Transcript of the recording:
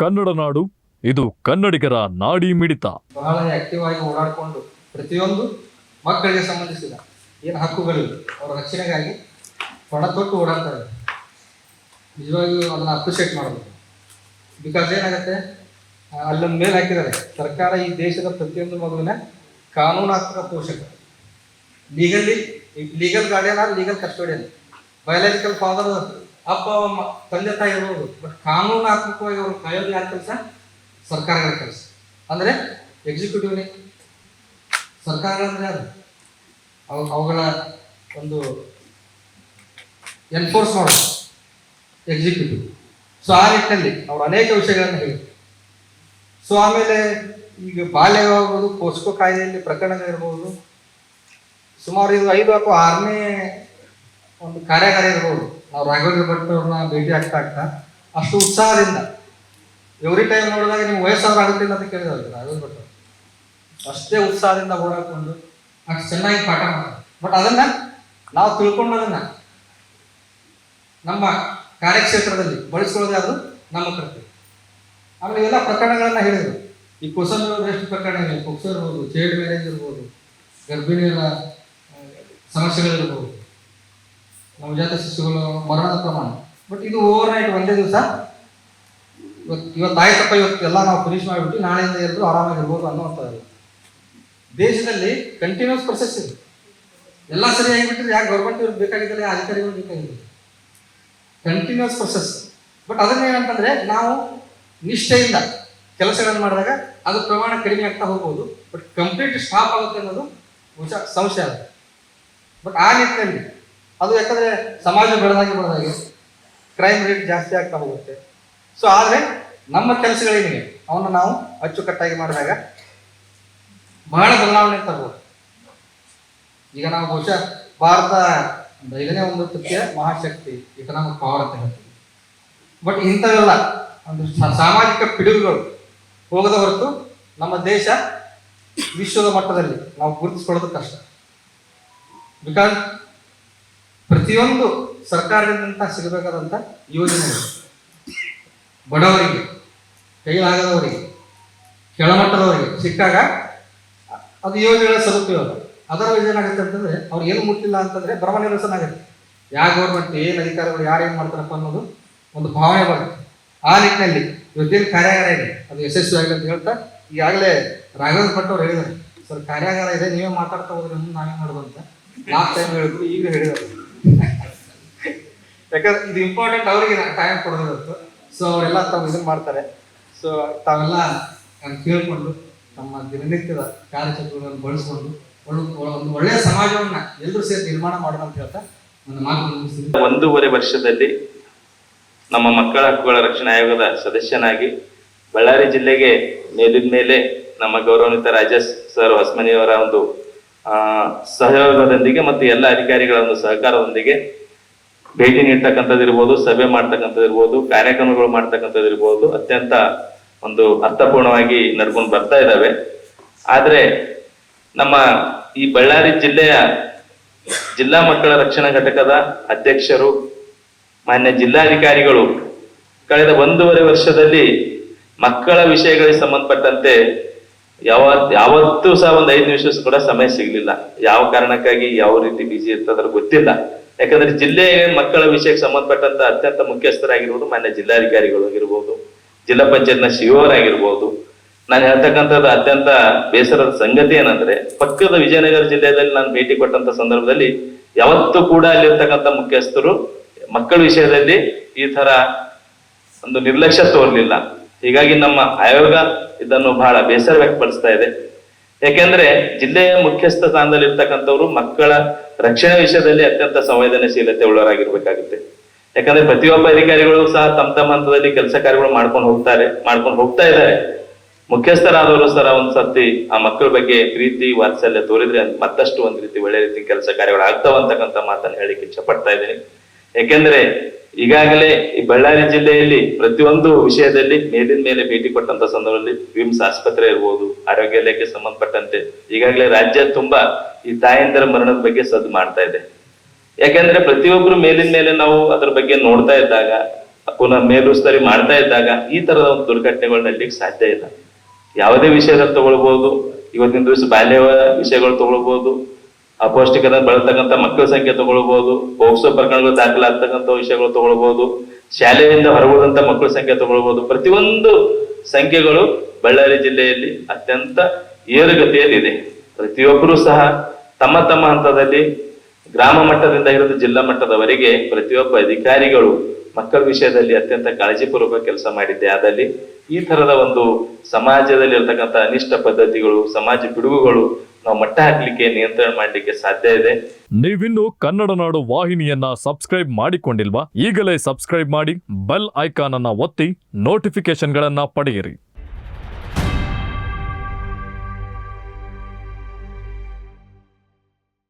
ಕನ್ನಡ ನಾಡು, ಇದು ಕನ್ನಡಿಗರ ನಾಡಿ ಮಿಡಿತ. ಬಹಳ ಆಕ್ಟಿವ್ ಆಗಿ ಓಡಾಡಿಕೊಂಡು ಪ್ರತಿಯೊಂದು ಮಕ್ಕಳಿಗೆ ಸಂಬಂಧಿಸಿದ ಏನು ಹಕ್ಕುಗಳಿವೆ ಅವರ ರಕ್ಷಣೆಗಾಗಿ ಪಣ ತೊಟ್ಟು ಓಡಾಡ್ತಾರೆ. ನಿಜವಾಗಿಯೂ ಅದನ್ನು ಅಪ್ರಿಷಿಯೇಟ್ ಮಾಡಬೇಕು. ಬಿಕಾಸ್ ಏನಾಗುತ್ತೆ ಅಲ್ಲೊಂದು ಮೇಲೆ ಹಾಕಿದ್ದಾರೆ, ಸರ್ಕಾರ ಈ ದೇಶದ ಪ್ರತಿಯೊಂದು ಮಗುವಿನ ಕಾನೂನಾತ್ಮಕ ಪೋಷಕ. Legally legal guardian or legal custodian biological father ಅಪ್ಪ ತಂದೆ ತಾಯಿ ಇರ್ಬೋದು ಬಟ್ ಕಾನೂನಾತ್ಮಕವಾಗಿ ಅವರು ಕಾಯೋದು ಯಾರ ಕೆಲಸ? ಸರ್ಕಾರಗಳ ಕೆಲಸ. ಅಂದರೆ ಎಕ್ಸಿಕ್ಯೂಟಿವ್ನೇ ಸರ್ಕಾರಗಳಂದ್ರೆ ಅದು ಅವು, ಅವುಗಳ ಒಂದು ಎನ್ಫೋರ್ಸ್ ಮಾಡೋದು ಎಕ್ಸಿಕ್ಯೂಟಿವ್ ಸೊ ಆ ನಿಟ್ಟಿನಲ್ಲಿ ಅವರು ಅನೇಕ ವಿಷಯಗಳನ್ನು ಹೇಳಿ ಸೊ ಆಮೇಲೆ ಈಗ ಬಾಲ್ಯ ವಿವಾಹಗಳು ಪೋಸ್ಕೋ ಕಾಯ್ದೆಯಲ್ಲಿ ಪ್ರಕರಣಗಳಿರ್ಬೋದು ಸುಮಾರು ಇದು ಐದು ಅಥವಾ ಆರನೇ ಒಂದು ಕಾರ್ಯಾಗಾರ ಇರ್ಬೋದು. ನಾವು ರಾಘವೇಂದ್ರ ಭಟ್ ಅವ್ರನ್ನ ಭೇಟಿ ಆಗ್ತಾ ಆಗ್ತಾ ಅಷ್ಟು ಉತ್ಸಾಹದಿಂದ ಎವ್ರಿ ಟೈಮ್ ನೋಡಿದಾಗ ನಿಮ್ಗೆ ವಯಸ್ಸಾದ್ರೂ ಆಗುತ್ತಿಲ್ಲ ಅಂತ ಕೇಳಿದ್ರು ರಾಘವೇಂದ್ರ ಭಟ್ ಅಷ್ಟೇ ಉತ್ಸಾಹದಿಂದ ಓಡಾಡ್ಕೊಂಡು ಅಷ್ಟು ಚೆನ್ನಾಗಿ ಪಾಠ ಮಾಡ್ತಾರೆ. ಬಟ್ ಅದನ್ನ ನಾವು ತಿಳ್ಕೊಂಡದನ್ನ ನಮ್ಮ ಕಾರ್ಯಕ್ಷೇತ್ರದಲ್ಲಿ ಬಳಸ್ಕೊಳ್ಳೋದೇ ಅದು ನಮ್ಮ ಕರ್ತವ್ಯ. ಆಮೇಲೆ ಎಲ್ಲ ಪ್ರಕರಣಗಳನ್ನ ಹೇಳಿದರು. ಈ ಕ್ವಶನ್ ಎಷ್ಟು ಪ್ರಕರಣ ಇದೆ ಕುಕ್ಸ ಇರ್ಬೋದು ಚೈಲ್ಡ್ ಮ್ಯಾರೇಜ್ ಇರ್ಬೋದು, ಗರ್ಭಿಣಿಯರ ಸಮಸ್ಯೆಗಳಿರ್ಬೋದು. ನವಜಾತ ಶಿಶುಗಳು ಮರಣದ ಪ್ರಮಾಣ. ಬಟ್ ಇದು ಓವರ್ ನೈಟ್ ಒಂದೇ ದಿವಸ. ಇವತ್ತು ಇವತ್ತು ಆಯ್ತಪ್ಪ, ಇವತ್ತು ಎಲ್ಲ ನಾವು ಫಿನಿಶ್ ಮಾಡಿಬಿಟ್ಟು ನಾಳೆಯಿಂದ ಎಲ್ಲರೂ ಆರಾಮಾಗಿರ್ಬೋದು ಅನ್ನೋವಂಥದ್ದು. ದೇಶದಲ್ಲಿ ಕಂಟಿನ್ಯೂಸ್ ಪ್ರೊಸೆಸ್ ಇದೆ. ಎಲ್ಲ ಸರಿ ಬಿಟ್ಟರೆ ಯಾಕೆ ಗೌರ್ಮೆಂಟ್ ಇವ್ರಿಗೆ ಬೇಕಾಗಿದ್ದರೆ ಅಧಿಕಾರಿಗಳು ಬೇಕಾಗಿಲ್ಲ ಕಂಟಿನ್ಯೂಸ್ ಪ್ರೊಸೆಸ್ ಬಟ್ ಅದನ್ನ ಏನಂತಂದ್ರೆ, ನಾವು ನಿಷ್ಠೆಯಿಂದ ಕೆಲಸಗಳನ್ನು ಮಾಡಿದಾಗ ಅದು ಪ್ರಮಾಣ ಕಡಿಮೆ ಆಗ್ತಾ ಹೋಗ್ಬೋದು. ಬಟ್ ಕಂಪ್ಲೀಟ್ ಸ್ಟಾಪ್ ಆಗುತ್ತೆ ಅನ್ನೋದು ಸಂಶಯ ಅದು. ಬಟ್ ಆ ನಿಟ್ಟಿನಲ್ಲಿ ಅದು ಯಾಕಂದ್ರೆ ಸಮಾಜ ಬೆಳೆದಾಗೆ ಬೆಳೆದಾಗೆ ಕ್ರೈಮ್ ರೇಟ್ ಜಾಸ್ತಿ ಆಗ್ತಾ ಹೋಗುತ್ತೆ. ಸೊ ಆದರೆ ನಮ್ಮ ಕೆಲಸಗಳೇನಿವೆ ಅವನ್ನ ನಾವು ಅಚ್ಚುಕಟ್ಟಾಗಿ ಮಾಡಿದಾಗ ಬಹಳ ಬದಲಾವಣೆ ತರಬಹುದು ಈಗ ನಾವು ಬಹುಶಃ ಭಾರತ ಐದನೇ ಒಂದು ತೃತೀಯ ಮಹಾಶಕ್ತಿ ಇಕನಾಮಿಕ್ ಪವರ್ ಅಂತ ಹೇಳ್ತೀವಿ. ಬಟ್ ಇಂಥವೆಲ್ಲ ಒಂದು ಸಾಮಾಜಿಕ ಪಿಡುಗುಗಳು ಹೋಗದ ಹೊರತು ನಮ್ಮ ದೇಶ ವಿಶ್ವದ ಮಟ್ಟದಲ್ಲಿ ನಾವು ಗುರುತಿಸ್ಕೊಳ್ಳೋದು ಕಷ್ಟ. ಬಿಕಾಸ್ ಪ್ರತಿಯೊಂದು ಸರ್ಕಾರದಿಂದ ಸಿಗಬೇಕಾದಂಥ ಯೋಜನೆಗಳು. ಬಡವರಿಗೆ, ಕೈಲಾಗದವರಿಗೆ, ಕೆಳಮಟ್ಟದವರಿಗೆ ಸಿಕ್ಕಾಗ ಅದು ಯೋಜನೆಗಳ ಸದುಪಯೋಗ ಅದರ ಏನಾಗುತ್ತೆ ಅಂತಂದ್ರೆ, ಅವ್ರು ಏನು ಮುಟ್ಟಿಲ್ಲ ಅಂತಂದ್ರೆ ಭ್ರಮ ನಿರಸನಾಗುತ್ತೆ. ಯಾವ ಗೌರ್ಮೆಂಟ್ ಏನು ಅಧಿಕಾರಿಗಳು ಯಾರು ಏನು ಮಾಡ್ತಾರಪ್ಪ ಅನ್ನೋದು ಒಂದು ಭಾವನೆ ಬರುತ್ತೆ. ಆ ನಿಟ್ಟಿನಲ್ಲಿ ಇವತ್ತೇನು ಕಾರ್ಯಾಗಾರ ಇದೆ, ಅದು ಯಶಸ್ವಿ ಆಗಲಿ ಅಂತ ಹೇಳ್ತಾ ಈಗಾಗಲೇ ರಾಘವೇಂದ್ರ ಭಟ್ ಅವ್ರು ಹೇಳಿದ್ದಾರೆ. ಸರ್, ಕಾರ್ಯಾಗಾರ ಇದೆ, ನೀವೇ ಮಾತಾಡ್ತಾ ಹೋದ್ರೆ ಮುಂದೆ ನಾವೇ ಮಾಡೋದು ಅಂತ. ಲಾಸ್ಟ್ ಟೈಮ್ ಹೇಳಿದ್ರು, ಈಗ ಹೇಳಿದ್ದಾರೆ. ಯಾಕಂದ್ರೆ ಇದು ಇಂಪಾರ್ಟೆಂಟ್ ಅವರಿಗೆ ಟೈಮ್ ಕೊಡೋದಿರುತ್ತೆ ಸೊ ಅವರೆಲ್ಲ ತಾವು ಇದನ್ನ ಮಾಡ್ತಾರೆ. ಸೊ ತಾವೆಲ್ಲ ನಾನು ಕೇಳ್ಕೊಂಡು ನಮ್ಮ ದಿನನಿತ್ಯದ ಕಾರ್ಯಚಟುವಟಿಕೆಗಳನ್ನು ಬಳಸ್ಕೊಂಡು ಒಂದು ಒಳ್ಳೆಯ ಸಮಾಜವನ್ನ ಎಲ್ಲರೂ ಸೇರಿ ನಿರ್ಮಾಣ ಮಾಡೋಣ ಅಂತ ಹೇಳ್ತಾ ನನ್ನ ಮಾತು ಒಂದೂವರೆ ವರ್ಷದಲ್ಲಿ ನಮ್ಮ ಮಕ್ಕಳ ಹಕ್ಕುಗಳ ರಕ್ಷಣಾ ಆಯೋಗದ ಸದಸ್ಯನಾಗಿ ಬಳ್ಳಾರಿ ಜಿಲ್ಲೆಗೆ ಮೇಲಿನ ಮೇಲೆ ನಮ್ಮ ಗೌರವಾನ್ವಿತ ರಾಜೇಶ್ ಸರ್ ಹೊಸಮನಿಯವರ ಒಂದು ಸಹಯೋಗದೊಂದಿಗೆ ಮತ್ತು ಎಲ್ಲ ಅಧಿಕಾರಿಗಳ ಒಂದು ಸಹಕಾರದೊಂದಿಗೆ ಭೇಟಿ ನೀಡ್ತಕ್ಕಂಥದ್ದಿರ್ಬೋದು ಸಭೆ ಮಾಡ್ತಕ್ಕಂಥದ್ದಿರ್ಬೋದು ಕಾರ್ಯಕ್ರಮಗಳು ಮಾಡ್ತಕ್ಕಂಥದ್ದಿರ್ಬೋದು ಅತ್ಯಂತ ಒಂದು ಅರ್ಥಪೂರ್ಣವಾಗಿ ನಡ್ಕೊಂಡು ಬರ್ತಾ ಇದ್ದಾವೆ. ಆದರೆ ನಮ್ಮ ಈ ಬಳ್ಳಾರಿ ಜಿಲ್ಲೆಯ ಜಿಲ್ಲಾ ಮಕ್ಕಳ ರಕ್ಷಣಾ ಘಟಕದ ಅಧ್ಯಕ್ಷರು, ಮಾನ್ಯ ಜಿಲ್ಲಾಧಿಕಾರಿಗಳು ಕಳೆದ ಒಂದೂವರೆ ವರ್ಷದಲ್ಲಿ ಮಕ್ಕಳ ವಿಷಯಗಳಿಗೆ ಸಂಬಂಧಪಟ್ಟಂತೆ ಯಾವ ಯಾವತ್ತೂ ಸಹ ಒಂದು ಐದು ನಿಮಿಷ ಕೂಡ ಸಮಯ ಸಿಗ್ಲಿಲ್ಲ. ಯಾವ ಕಾರಣಕ್ಕಾಗಿ, ಯಾವ ರೀತಿ ಬಿಸಿ ಇರ್ತದ್ರ ಗೊತ್ತಿಲ್ಲ. ಯಾಕಂದ್ರೆ ಜಿಲ್ಲೆ ಮಕ್ಕಳ ವಿಷಯಕ್ಕೆ ಸಂಬಂಧಪಟ್ಟಂತ ಅತ್ಯಂತ ಮುಖ್ಯಸ್ಥರಾಗಿರ್ಬೋದು ಮಾನ್ಯ ಜಿಲ್ಲಾಧಿಕಾರಿಗಳು ಆಗಿರ್ಬೋದು, ಜಿಲ್ಲಾ ಪಂಚಾಯತ್ನ ಶಿವರಾಗಿರ್ಬೋದು ನಾನು ಹೇಳ್ತಕ್ಕಂಥದ್ದು ಅತ್ಯಂತ ಬೇಸರದ ಸಂಗತಿ ಏನಂದ್ರೆ, ಪಕ್ಕದ ವಿಜಯನಗರ ಜಿಲ್ಲೆಯಲ್ಲಿ ನಾನು ಭೇಟಿ ಕೊಟ್ಟಂತ ಸಂದರ್ಭದಲ್ಲಿ ಯಾವತ್ತೂ ಕೂಡ ಅಲ್ಲಿರ್ತಕ್ಕಂಥ ಮುಖ್ಯಸ್ಥರು ಮಕ್ಕಳ ವಿಷಯದಲ್ಲಿ ಈ ತರ ಒಂದು ನಿರ್ಲಕ್ಷ್ಯ ತೋರ್ಲಿಲ್ಲ. ಹೀಗಾಗಿ ನಮ್ಮ ಆಯೋಗ ಇದನ್ನು ಬಹಳ ಬೇಸರ ವ್ಯಕ್ತಪಡಿಸ್ತಾ ಇದೆ. ಯಾಕೆಂದ್ರೆ ಜಿಲ್ಲೆಯ ಮುಖ್ಯಸ್ಥ ಸ್ಥಾನದಲ್ಲಿ ಇರ್ತಕ್ಕಂಥವ್ರು ಮಕ್ಕಳ ರಕ್ಷಣೆ ವಿಷಯದಲ್ಲಿ ಅತ್ಯಂತ ಸಂವೇದನಶೀಲತೆ ಉಳ್ಳವರಾಗಿರ್ಬೇಕಾಗುತ್ತೆ. ಯಾಕಂದ್ರೆ ಪ್ರತಿಯೊಬ್ಬ ಅಧಿಕಾರಿಗಳು ಸಹ ತಮ್ಮ ತಮ್ಮ ಹಂತದಲ್ಲಿ ಕೆಲಸ ಕಾರ್ಯಗಳು ಮಾಡ್ಕೊಂಡು ಹೋಗ್ತಾರೆ, ಮಾಡ್ಕೊಂಡು ಹೋಗ್ತಾ ಇದ್ದಾರೆ. ಮುಖ್ಯಸ್ಥರಾದವರು ಸರ ಒಂದ್ ಸರ್ತಿ ಆ ಮಕ್ಕಳ ಬಗ್ಗೆ ಪ್ರೀತಿ, ವಾತ್ಸಲ್ಯ ತೋರಿದ್ರೆ ಮತ್ತಷ್ಟು ಒಂದ್ ರೀತಿ ಒಳ್ಳೆ ರೀತಿ ಕೆಲಸ ಕಾರ್ಯಗಳು ಆಗ್ತಾವಂತಕ್ಕಂಥ ಮಾತನ್ನ ಹೇಳಿಕ್ಕೆ ಇಚ್ಛಪಡ್ತಾ ಇದ್ದೀನಿ. ಯಾಕೆಂದ್ರೆ ಈಗಾಗಲೇ ಈ ಬಳ್ಳಾರಿ ಜಿಲ್ಲೆಯಲ್ಲಿ ಪ್ರತಿಯೊಂದು ವಿಷಯದಲ್ಲಿ ಮೇಲಿನ ಮೇಲೆ ಭೇಟಿ ಕೊಟ್ಟಂತ ಸಂದರ್ಭದಲ್ಲಿ ವಿಮ್ಸ್ ಆಸ್ಪತ್ರೆ ಇರ್ಬೋದು, ಆರೋಗ್ಯ ಇಲಾಖೆ ಸಂಬಂಧಪಟ್ಟಂತೆ ಈಗಾಗಲೇ ರಾಜ್ಯ ತುಂಬಾ ಈ ತಾಯಂದಿರ ಮರಣದ ಬಗ್ಗೆ ಸದ್ದು ಮಾಡ್ತಾ ಇದೆ. ಯಾಕೆಂದ್ರೆ ಪ್ರತಿಯೊಬ್ರು ಮೇಲಿನ ಮೇಲೆ ನಾವು ಅದ್ರ ಬಗ್ಗೆ ನೋಡ್ತಾ ಇದ್ದಾಗ, ಪುನಃ ಮೇಲುಸ್ತರಿ ಮಾಡ್ತಾ ಇದ್ದಾಗ ಈ ತರದ ಒಂದು ದುರ್ಘಟನೆಗಳು ನಡೀಲಿಕ್ಕೆ ಸಾಧ್ಯ ಇಲ್ಲ. ಯಾವುದೇ ವಿಷಯದಲ್ಲಿ ತಗೊಳ್ಬಹುದು ಇವತ್ತಿನ ದಿವಸ ಬಾಲ್ಯ ವಿಷಯಗಳು ತಗೊಳ್ಬಹುದು ಅಪೌಷ್ಟಿಕತೆ ಬಳತಕ್ಕಂಥ ಮಕ್ಕಳ ಸಂಖ್ಯೆ ತಗೊಳ್ಬಹುದು ಪೋಕ್ಸೋ ಪ್ರಕರಣಗಳು ದಾಖಲಾಗ್ತಕ್ಕಂಥ ವಿಷಯಗಳು ತಗೊಳ್ಬಹುದು ಶಾಲೆಯಿಂದ ಹೊರಗುದಂತ ಮಕ್ಕಳ ಸಂಖ್ಯೆ ತಗೊಳ್ಬಹುದು ಪ್ರತಿಯೊಂದು ಸಂಖ್ಯೆಗಳು ಬಳ್ಳಾರಿ ಜಿಲ್ಲೆಯಲ್ಲಿ ಅತ್ಯಂತ ಏರುಗತಿಯಲ್ಲಿದೆ ಪ್ರತಿಯೊಬ್ಬರೂ ಸಹ ತಮ್ಮ ತಮ್ಮ ಹಂತದಲ್ಲಿ ಗ್ರಾಮ ಮಟ್ಟದಿಂದ ಹಿಡಿದು ಜಿಲ್ಲಾ ಮಟ್ಟದವರೆಗೆ ಪ್ರತಿಯೊಬ್ಬ ಅಧಿಕಾರಿಗಳು ಮಕ್ಕಳ ವಿಷಯದಲ್ಲಿ ಅತ್ಯಂತ ಕಾಳಜಿಪೂರ್ವಕ ಕೆಲಸ ಮಾಡಿದ್ದೆ ಆದಲ್ಲಿ ಈ ತರದ ಒಂದು ಸಮಾಜದಲ್ಲಿ ಇರತಕ್ಕಂಥ ಅನಿಷ್ಟ ಪದ್ಧತಿಗಳು, ಸಮಾಜ ಪಿಡುಗುಗಳು ನಾವು ಮಟ್ಟ ಹಾಕ್ಲಿಕ್ಕೆ, ನಿಯಂತ್ರಣ ಮಾಡಲಿಕ್ಕೆ ಸಾಧ್ಯ ಇದೆ. ನೀವಿನ್ನು ಕನ್ನಡ ನಾಡು ವಾಹಿನಿಯನ್ನ ಸಬ್ಸ್ಕ್ರೈಬ್ ಮಾಡಿಕೊಂಡಿಲ್ವಾ? ಈಗಲೇ ಸಬ್ಸ್ಕ್ರೈಬ್ ಮಾಡಿ ಬೆಲ್ ಐಕಾನ್ ಅನ್ನ ಒತ್ತಿ ನೋಟಿಫಿಕೇಶನ್ಗಳನ್ನ ಪಡೆಯಿರಿ.